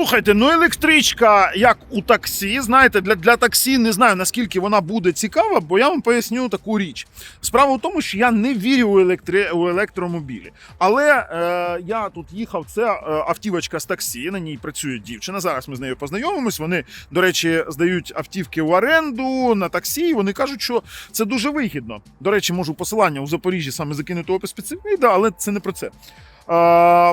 Слухайте, ну електричка, як у таксі, знаєте, для, для таксі не знаю наскільки вона буде цікава, бо я вам поясню таку річ. Справа в тому, що я не вірю у, електри... у електромобілі. Але е, я тут їхав, це е, автівочка з таксі, на ній працює дівчина. Зараз ми з нею познайомимось. Вони, до речі, здають автівки в оренду на таксі. і Вони кажуть, що це дуже вигідно. До речі, можу посилання у Запоріжжі саме закинути опис під цим відео, але це не про це.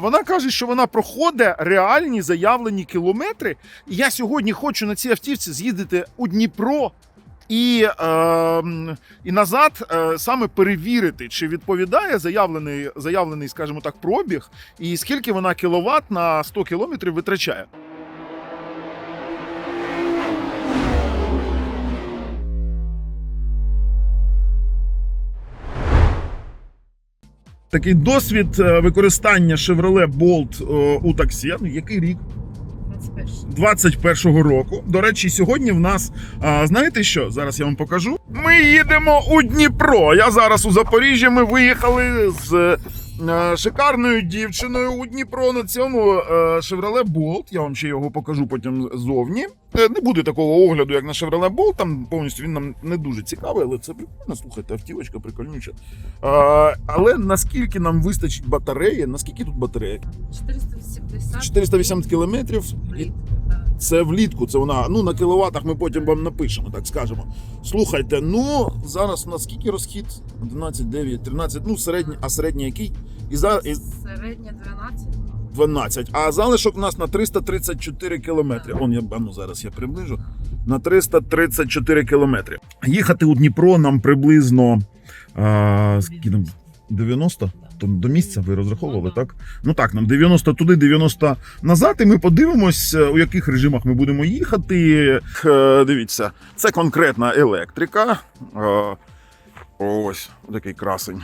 Вона каже, що вона проходить реальні заявлені кілометри. І я сьогодні хочу на цій автівці з'їздити у Дніпро і, е, і назад е, саме перевірити, чи відповідає заявлений, заявлений, скажімо так, пробіг, і скільки вона кіловат на 100 кілометрів витрачає. Такий досвід е, використання Chevrolet Bolt е, у таксі. Ну, Який рік? 21. 21-го року. До речі, сьогодні в нас а, знаєте що? Зараз я вам покажу. Ми їдемо у Дніпро. Я зараз у Запоріжжі. Ми виїхали з е, шикарною дівчиною у Дніпро на цьому е, Chevrolet Bolt. Я вам ще його покажу потім ззовні. Е, Не буде такого огляду, як на Chevrolet Bolt. Там повністю він нам не дуже цікавий, але це прикольно. Слухайте, автівочка прикольнюча. Е, але наскільки нам вистачить батареї? Наскільки тут батарея? 480. 480 кілометрів. Це влітку, це вона. Ну на кіловатах ми потім вам напишемо, так скажемо. Слухайте, ну зараз у нас скільки розхід? 11, 9, 13, ну середній, а середній який? І за і Середня 12. 12. А залишок у нас на 334 кілометри. Он я ну зараз я приближу. На 334 кілометри. Їхати у Дніпро нам приблизно а, скільки 90? То до місця ви розраховували, так? Ну так, нам 90 туди, 90 назад, і ми подивимось, е, у яких режимах ми будемо їхати. Дивіться, це конкретна електрика. Е, Ось такий красень.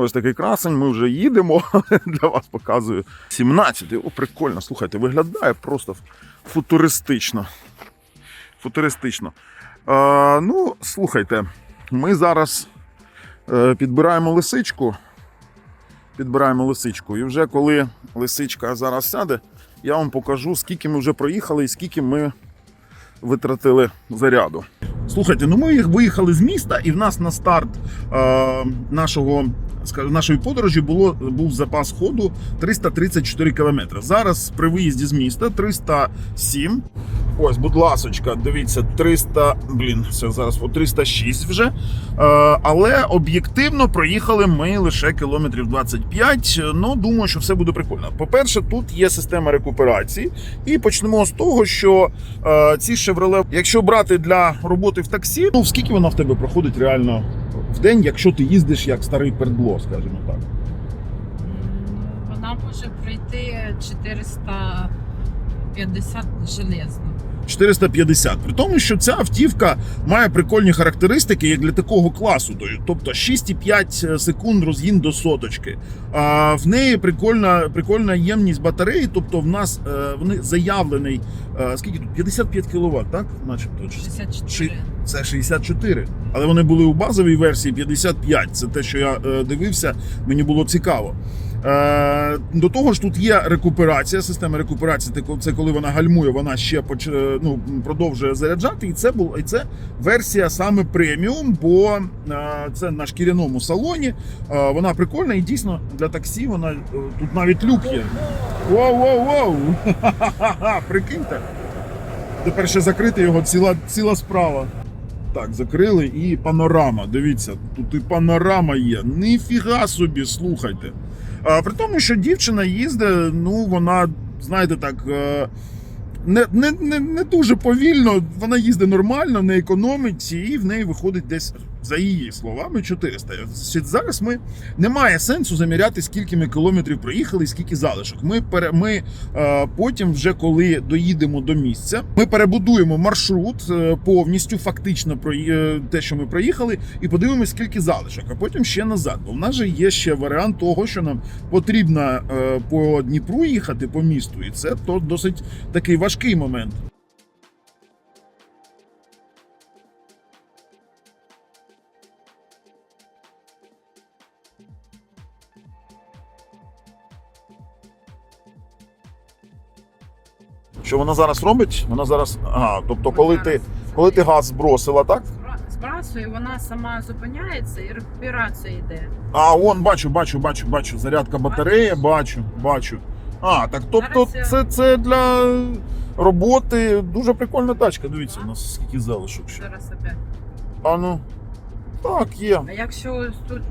Ось такий красень, ми вже їдемо. Для вас показую. 17. О, прикольно. Слухайте, виглядає просто футуристично. Футуристично. Е, ну, слухайте, ми зараз е, підбираємо лисичку. Підбираємо лисичку. І вже коли лисичка зараз сяде, я вам покажу, скільки ми вже проїхали і скільки ми витратили заряду. Слухайте, ну ми їх виїхали з міста, і в нас на старт е, нашого нашої подорожі було був запас ходу 334 км. Зараз при виїзді з міста 307. Ось, будь ласочка, дивіться, 300, блін, це зараз по 306 вже. Е, але об'єктивно проїхали ми лише кілометрів 25. Ну, думаю, що все буде прикольно. По-перше, тут є система рекуперації. І почнемо з того, що е, ці Chevrolet, якщо брати для роботи в таксі, ну скільки вона в тебе проходить реально в день, якщо ти їздиш як старий пердло, скажімо так. Вона може пройти 450 железно. 450. При тому, що ця автівка має прикольні характеристики як для такого класу. Тобто 6,5 секунд розгін до соточки. А в неї прикольна, прикольна ємність батареї, тобто в нас е, вони заявлений е, скільки тут 55 кВт, так? Начебто 64. це 64. Але вони були у базовій версії 55. Це те, що я е, дивився, мені було цікаво. Е, до того ж, тут є рекуперація. Система рекуперації це коли- вона гальмує, вона ще е, ну, продовжує заряджати. І це була і це версія саме преміум, бо е, це на шкіряному салоні. Вона прикольна і дійсно для таксі вона тут навіть люк є. Воу-воу-воу! Прикиньте. Тепер ще закрити його ціла, ціла справа. Так, закрили і панорама. Дивіться, тут і панорама є. Ніфіга собі, слухайте. При тому, що дівчина їздить, ну вона, знаєте так. е, Не, не, не, не дуже повільно, вона їздить нормально, не економить, і в неї виходить десь, за її словами, 400. Зараз ми немає сенсу заміряти, скільки ми кілометрів проїхали і скільки залишок. Ми, пере, ми е, потім, вже коли доїдемо до місця, ми перебудуємо маршрут е, повністю, фактично про е, те, що ми проїхали, і подивимося, скільки залишок, а потім ще назад. Бо в нас же є ще варіант того, що нам потрібно е, по Дніпру їхати по місту, і це то досить такий важкий момент. Що вона зараз робить? Вона зараз. Ага, тобто, коли ти, коли ти газ збросила, так? Збра- Збрасує, вона сама зупиняється і рекуперація йде. А, он, бачу, бачу, бачу, бачу. Зарядка батареї, бачу, бачу. А, так тобто Зараз це, це для роботи дуже прикольна тачка. Дивіться, у нас скільки залишок ще. Зараз опять. А ну. Так, є. А якщо тут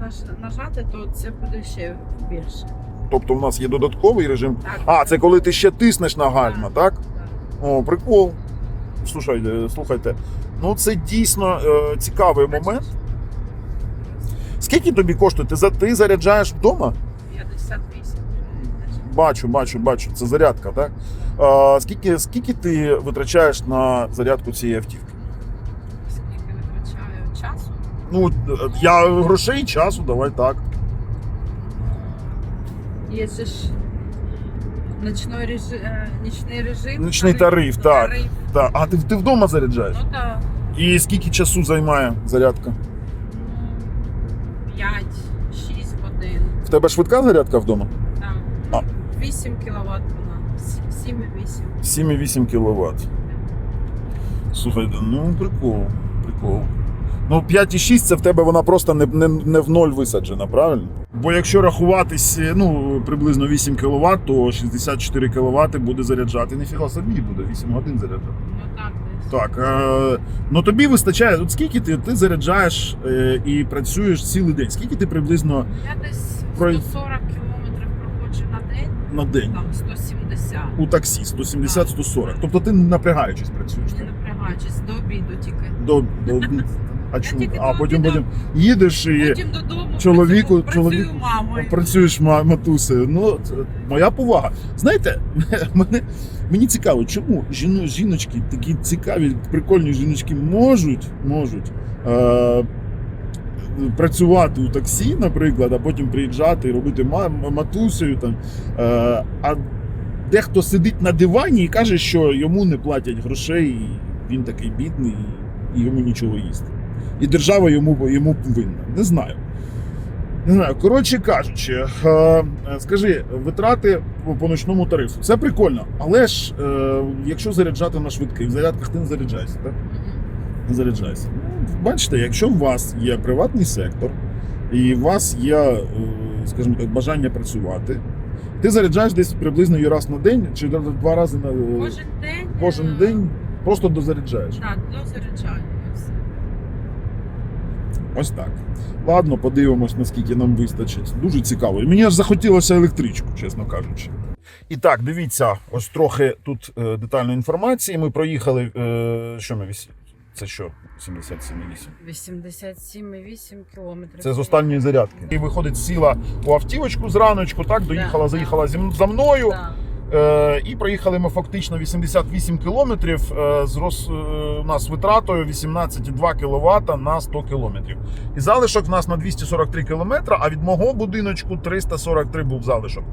нажати, то це буде ще більше. Тобто у нас є додатковий режим. Так. А, це коли ти ще тиснеш на гальма, так? Так. О, прикол. Слушайте, слухайте. Ну це дійсно е, цікавий момент. Скільки тобі коштує? Ти, за- ти заряджаєш вдома? 58. Бачу, бачу, бачу. Це зарядка, так? А, скільки, скільки ти витрачаєш на зарядку цієї автівки? Скільки витрачаю часу? Ну, е, я грошей, часу, давай так. Є ж ночной режим, нічний режим. Нічний тариф, так. Тариф. так. А ти, ти вдома заряджаєш? Ну так. І скільки часу займає зарядка? 5-6 годин. В тебе швидка зарядка вдома? Там. А. 8 кВт вона. 7,8. 7,8 кВт. Слухайте, ну прикол, прикол. Ну, 5,6 це в тебе вона просто не, не, не в ноль висаджена, правильно? Бо якщо рахуватись ну, приблизно 8 кВт, то 64 кВт буде заряджати. Ніфіга собі буде 8 годин заряджати. Ну так десь. Так, е, ну тобі вистачає. От скільки ти, ти заряджаєш е, і працюєш цілий день? Скільки ти приблизно Я десь Про- 140 кілометрів проходжу на день, на день там 170. у таксі 170-140? Тобто ти не напрягаючись працюєш. Не так? напрягаючись до обіду тільки. До, до, а, чому? тільки а потім, обіду. потім їдеш і Потім додому чоловіку- працюю, чоловік- працюю мамою. працюєш ма- матусею. Ну, це моя повага. Знаєте, мене, мені цікаво, чому жіно, жіночки, такі цікаві, прикольні жіночки можуть, можуть е, працювати у таксі, наприклад, а потім приїжджати і робити ма- матусею. Там, е, а дехто сидить на дивані і каже, що йому не платять грошей, і він такий бідний, і йому нічого їсти. І держава йому, йому винна. Не знаю. Не знаю, коротше кажучи, е, скажи, витрати по- по ночному тарифу. Це прикольно, але ж е, якщо заряджати на швидкий, в зарядках ти не заряджаєшся, так? Не заряджаєшся. Ну, бачите, якщо у вас є приватний сектор і у вас є, е, скажімо так, бажання працювати, ти заряджаєш десь приблизно раз на день чи два рази на Кожен день. кожен день просто дозаряджаєш. Так, дозаряджаю. Ось так. Ладно, подивимось, наскільки нам вистачить. Дуже цікаво. І мені аж захотілося електричку, чесно кажучи. І так, дивіться, ось трохи тут е, детальної інформації. Ми проїхали. Е, що ми вісі? Це що? 77,8. 87,8 кілометрів. Це з останньої зарядки. І виходить, сіла у автівочку зраночку, так, доїхала, заїхала за мною. Е, і проїхали ми фактично 88 кілометрів е, з роз, е, у нас витратою 18,2 кВт на 100 кілометрів. І залишок в нас на 243 кілометра, а від мого будиночку 343 був залишок.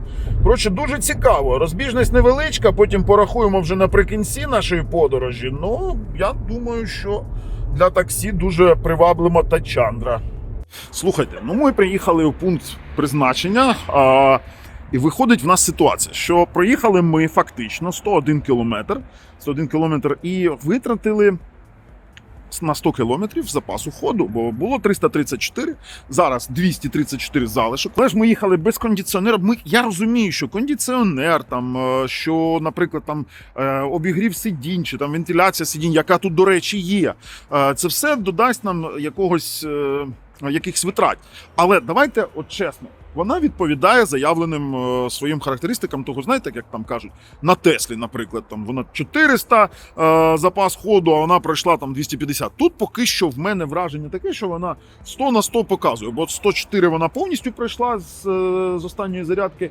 Коротше, дуже цікаво. Розбіжність невеличка, потім порахуємо вже наприкінці нашої подорожі. Ну, я думаю, що для таксі дуже приваблива тачандра. Слухайте, ну ми приїхали у пункт призначення. А, і виходить в нас ситуація, що проїхали ми фактично 101 кілометр, 101 кілометр і витратили на 100 кілометрів запасу ходу, бо було 334, зараз 234 залишок. Але ж ми їхали без кондиціонера. Ми, я розумію, що кондиціонер, там, е, що, наприклад, там е, обігрів сидінь, чи там вентиляція сидінь, яка тут, до речі, є. Е, Це все додасть нам якогось якихось витрат. Але давайте, от чесно, вона відповідає заявленим е, своїм характеристикам. Того знаєте, як там кажуть, на Теслі, наприклад, там вона 400 е, запас ходу, а вона пройшла там 250. Тут поки що в мене враження таке, що вона 100 на 100 показує, бо 104 вона повністю пройшла з, е, з останньої зарядки.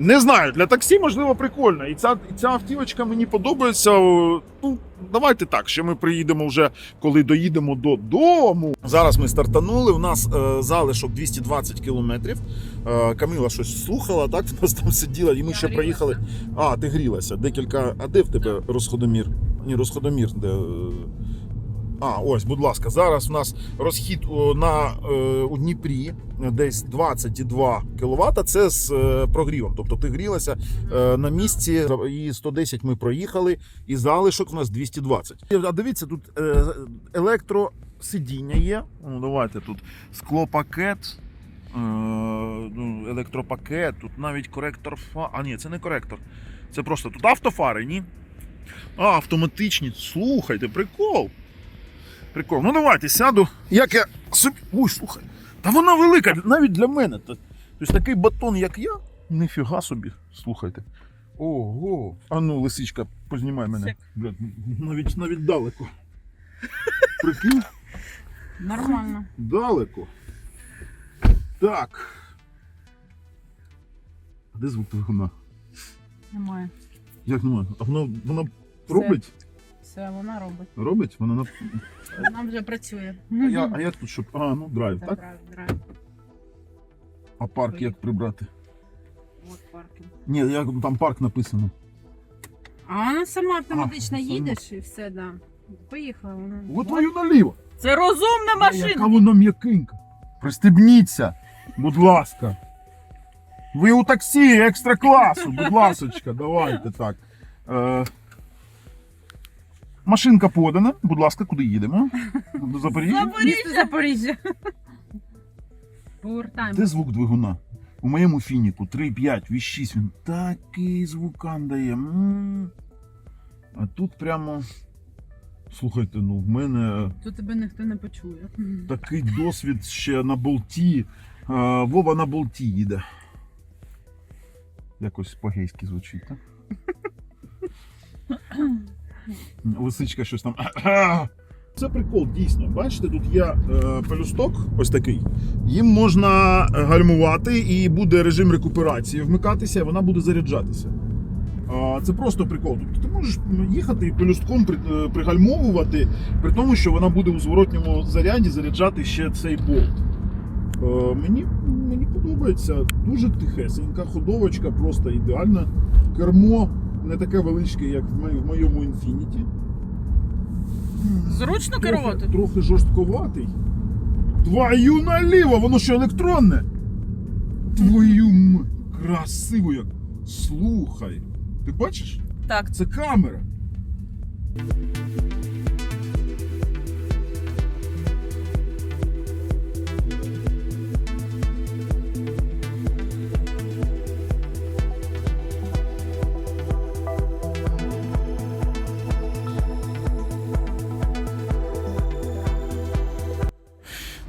Не знаю, для таксі можливо прикольно. І ця, і ця автівочка мені подобається. Ну, давайте так, ще ми приїдемо вже, коли доїдемо додому. Зараз ми стартанули. У нас е, залишок 220 кілометрів. Е, Камила щось слухала, так? В нас там сиділа, і ми Я ще грілася. проїхали. А, ти грілася. Декілька. А де в тебе розходомір? Ні, розходомір, де. Е, А, ось, будь ласка, зараз у нас розхід на, е, у Дніпрі десь 22 кВт. Це з е, прогрівом. Тобто ти грілася е, на місці, і 110 ми проїхали, і залишок у нас 220. А дивіться, тут е, електросидіння є. Ну, давайте тут склопакет. е, ну, Електропакет, тут навіть коректор фар. А ні, це не коректор. Це просто тут автофари, ні? А, автоматичні. Слухайте, прикол. Прикол. Ну давайте сяду. Як я собі. Ой, слухай. Та вона велика, навіть для мене. Тобто такий батон, як я, ніфіга собі. Слухайте. Ого. А ну, лисичка, познімай мене. Блядь, навіть навіть далеко. Прикинь, Нормально. далеко. Так. А де звук двигуна? Немає. Як немає? А воно, воно робить? Все, вона робить. Робить? Воно на. Вона вже працює. А, я, а як тут щоб. А, ну драйв, Це так? драйв, драйв. А парк як прибрати? От паркінг. Ні, як там парк написано. А вона сама автоматично А, їдеш і все, да. Поїхала вона. От твою наліво. Це розумна Яка машина. вона м'якенька. Пристебніться, будь ласка. Ви у таксі екстра класу, будь ласочка, давайте так. Е, машинка подана. Будь ласка, куди їдемо? До Запоріжжя? Місто Запоріжжя. Повертаємо. Де звук двигуна? У моєму фініку 3.5, V6, він такий звукан дає. м. А тут прямо. Слухайте, ну в мене Тут тебе ніхто не почує. такий досвід ще на болті. А, Вова на болті їде. Якось по-гейськи звучить, так? Лисичка щось там. Це прикол, дійсно. Бачите, тут є е, пелюсток, ось такий. Їм можна гальмувати і буде режим рекуперації вмикатися, і вона буде заряджатися. Це просто прикол. Тобто ти можеш їхати і пелюстком е, пригальмовувати, при тому, що вона буде у зворотньому заряді заряджати ще цей болт. Е, Мені, мені подобається дуже тихесенька, ходовочка просто ідеальна. Кермо не таке величке, як в моєму інфініті. Зручно Трохи, керувати? трохи жорстковатий. Твою наліво, воно що електронне. Твою м... красиво як. Слухай. Ти бачиш? Так. Це камера.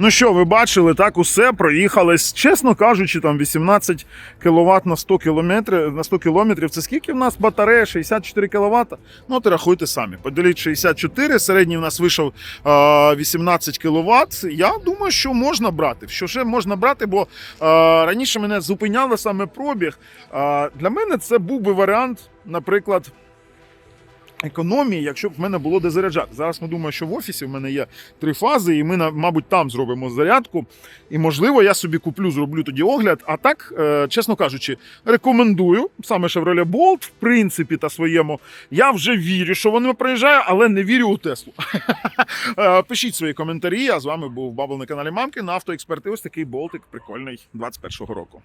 Ну що, ви бачили, так усе проїхались. Чесно кажучи, там 18 кВт на 100 кілометрів. На 100 кілометрів. Це скільки в нас батарея? 64 кВт? Ну, от рахуйте самі. Поділіть 64, середній в нас вийшов е, 18 кВт. Я думаю, що можна брати. Що ще можна брати, бо раніше мене зупиняли саме пробіг. Для мене це був би варіант, наприклад. Економії, якщо б в мене було де заряджати. Зараз ми думаємо, що в офісі в мене є три фази, і ми, на- мабуть, там зробимо зарядку. І, можливо, я собі куплю, зроблю тоді огляд. А так, е, чесно кажучи, рекомендую саме Chevrolet Bolt, в принципі, та своєму. Я вже вірю, що вони проїжджають, але не вірю у Теслу. Е, Пишіть свої коментарі. А з вами був Бабл на каналі Мамки на автоексперти. Ось такий болтик прикольний 21-го року.